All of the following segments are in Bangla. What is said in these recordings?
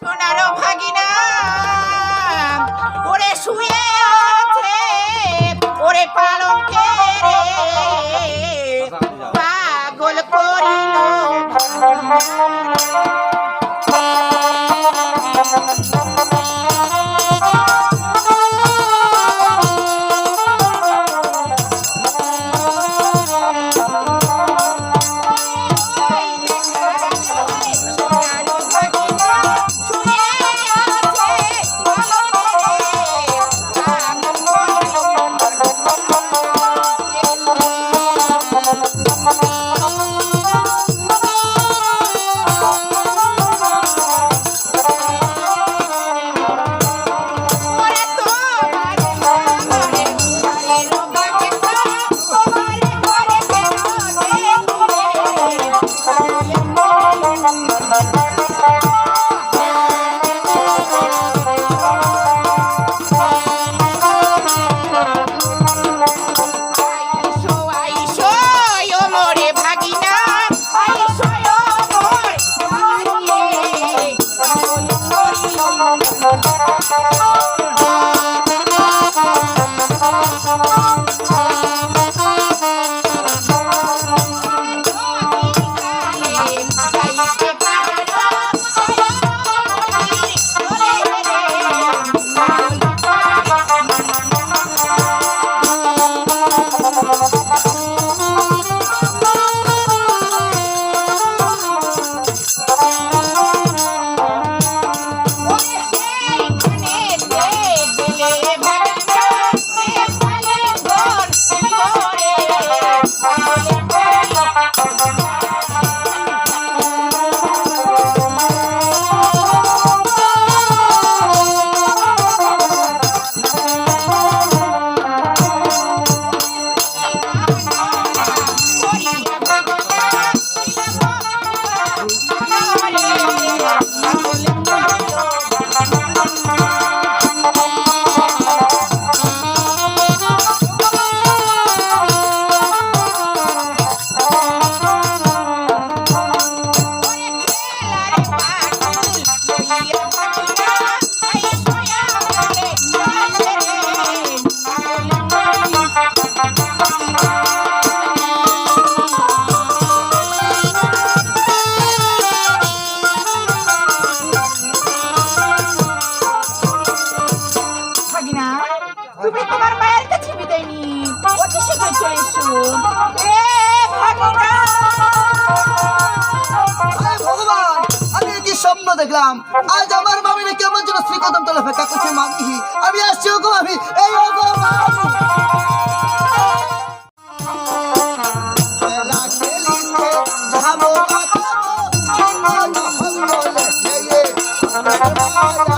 সোনারও ভাগিনা ওরে শুয়ে আছে ওরে পালঙ্কে পাগল করিল। স্বপ্ন দেখলাম আজ আমার মামিনে কেমন যেন শ্রীকদম তলে ফেকা করছে মামি আমি আসছি ওগো আমি এই ওগো Oh,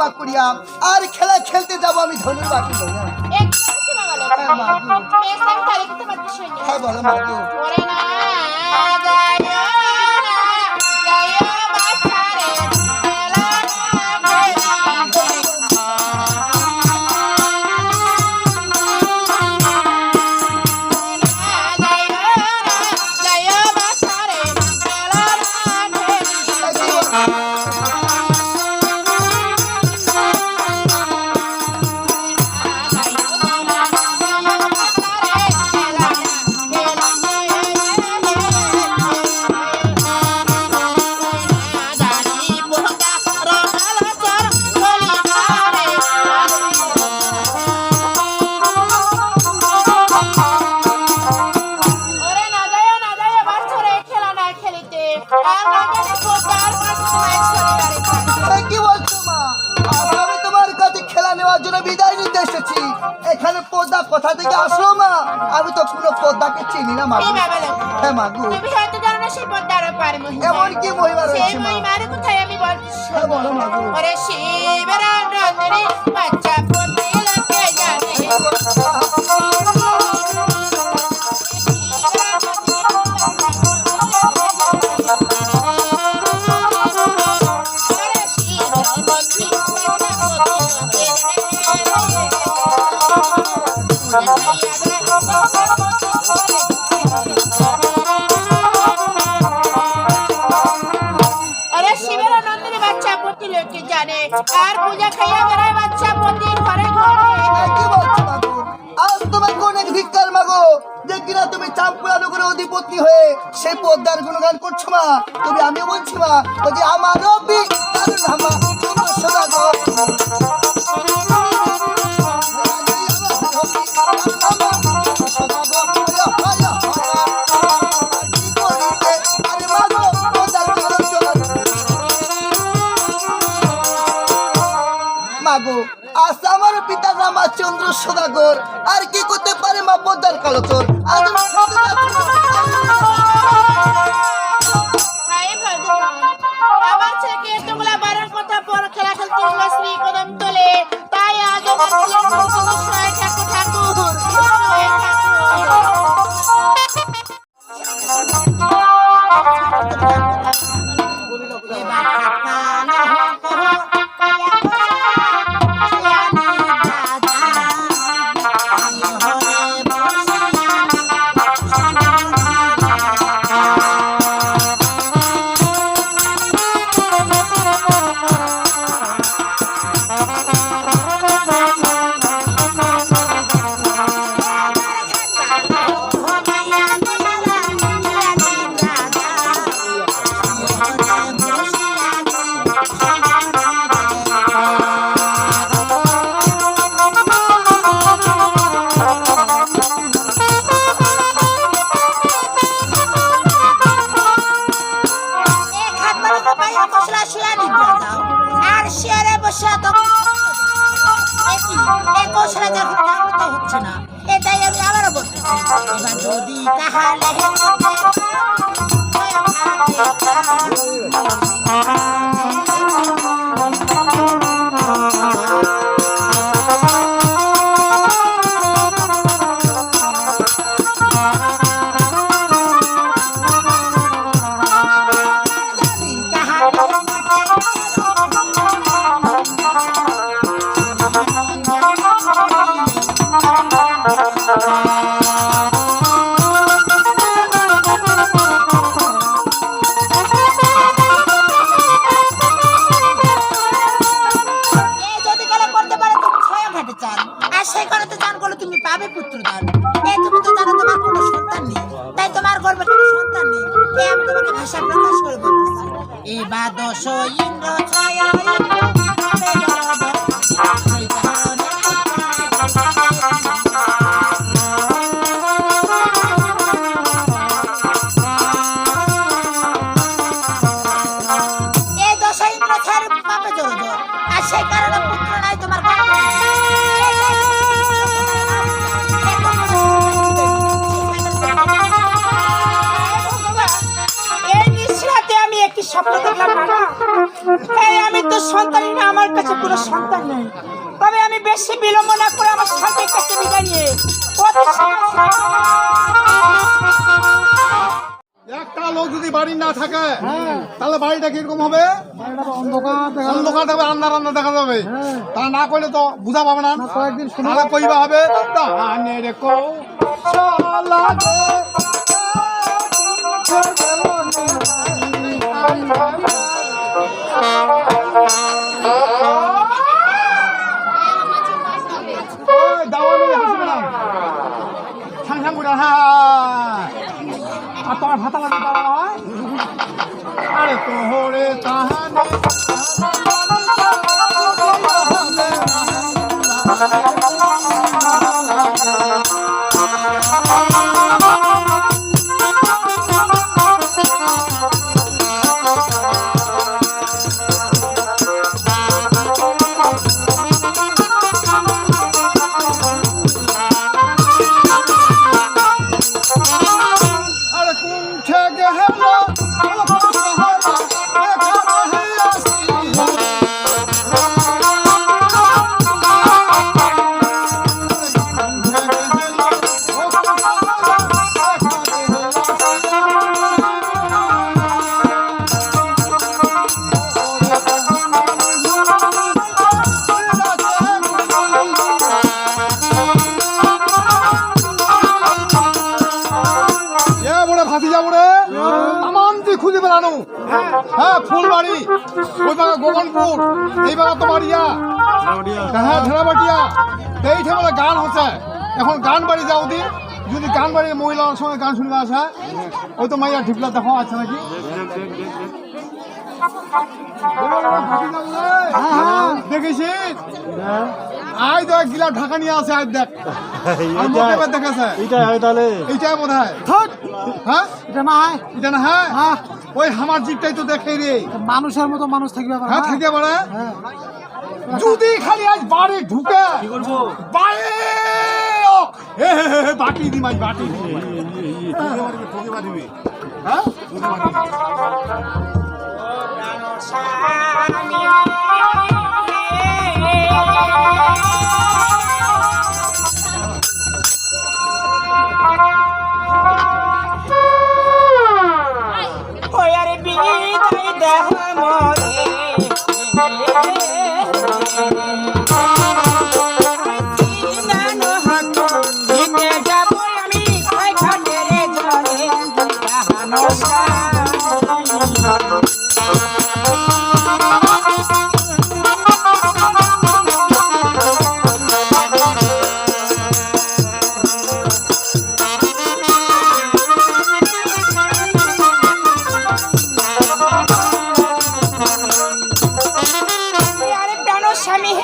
বাবা করিয়া আর খেলা খেলতে যাব আমি ধনুর বাটি বাকি হ্যাঁ বলো মা কি বলছো মা? আমি তোমার কাছে খেলা নেওয়ার জন্য বিদায় নিতে এসেছি। এখানে পদ্মা কোথা থেকে আসলো মা? আমি তো কোনো পদ্মাকে চিনি না মা। এই বাবা লোক হ্যাঁ এমন কি মহিমা রয়েছে মা? কোথায় আমি বলছি। হ্যাঁ বলো মাগু ওরে শিবের বাচ্চা আর পূজা খাইয়া বেড়ায় বাচ্চা প্রতি ঘরে আজ তোমাকে অনেক ধিক্কার মাগো? যে কিনা তুমি চাম্পুরা নগরের অধিপতি হয়ে সেই পদ্মার গুণগান করছ মা? তুমি আমি বলছি মা যে আমার রবি তুমি সদা পিতার চন্দ্র সদাগর, আর কি করতে পারে মা পদ্মার কালো চোর? আমার ছেলেকে এতগুলা কথা পর খেলা খেলতে তোলে। তাই আজ এই আমার কাছে কোনো সন্তান নেই। তবে আমি বেশি বিলম্ব না করে আমার স্বামীর কাছে বিদায় নিয়ে একটা লোক যদি বাড়ি না থাকে তাহলে বাড়িটা কীরকম হবে? অন্ধকার থাকবে দেখা যাবে। তা না করলে তো বুঝা পাবে না। তাহলে কইবা হবে তাহানে রে কৌশলা গে, করে ওই বাগা গোপনপুর এই বাগা তোমার ইয়া। হ্যাঁ ধেরাবাটিয়া এই ঠেমে গান হচ্ছে। এখন গান বাড়ি যাও দি। যদি গান বাড়ি মহিলার সঙ্গে গান শুনবে আসা। ওই তো মাইয়া ঢিপলা দেখো আছে নাকি? দেখেছিস আয় দেখ গিলা ঢাকা নিয়ে আসে আয় দেখ। দেখেছে। এইটাই হয় তাহলে। এইটাই বোধ হয় হ্যাঁ? এটা না হয়। এটা না হ্যাঁ। ওই হামার জিপটাই তো দেখে রে। মানুষের মতো মানুষ থাকবে আবার হ্যাঁ থাকে বলে যদি খালি আজ বাড়ি ঢুকে কি করব বাড়ি হে হে হে হে, বাটি দি মাই বাটি হ্যাঁ।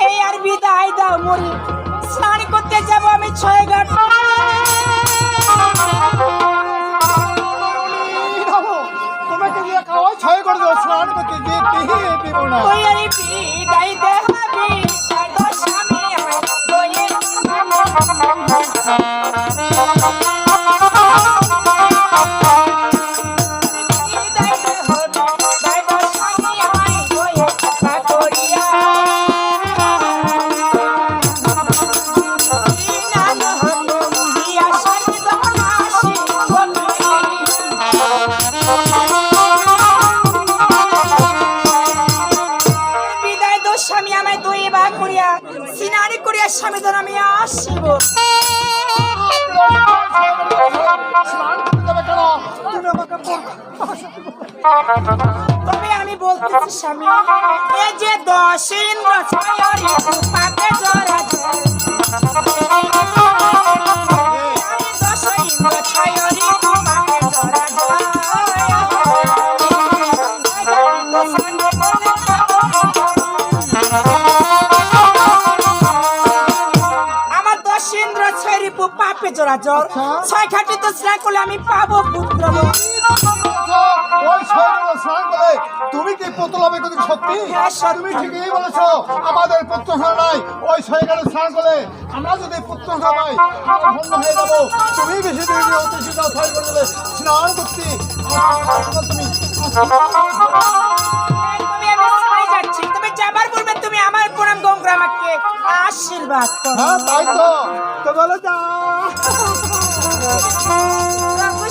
হে আর বিদায় দাও মরি। স্নান করতে যাব আমি ছয় ঘাট তোমাকে দিয়ে খাওয়াই ছয় দেবো স্নান করতে গিয়ে না। তবে আমি বলতেছি, স্বামী, এ যে দশ ইন্দ্র জরা জরা আমার দশ ইন্দ্র ছয়রি পাপে জরা জল ছয় ঘাটি তো আমি পাবো পুত্র তুমি কি পুতুল কিন্তু সত্যি? তুমি ঠিকই বলেছ আমাদের পুত্র নাই ওই শরীরে স্নান করে। আমরা যদি পুত্র আমরা ধন্য হয়ে যাব। তুমি বেশি অতি করে দেবে। স্নান করতে। তুমি আশীর্বাদ করো। হ্যাঁ তাই তো। তো বলো যা।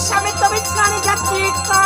স্বামী তুমি স্নানে যাচ্ছি। কা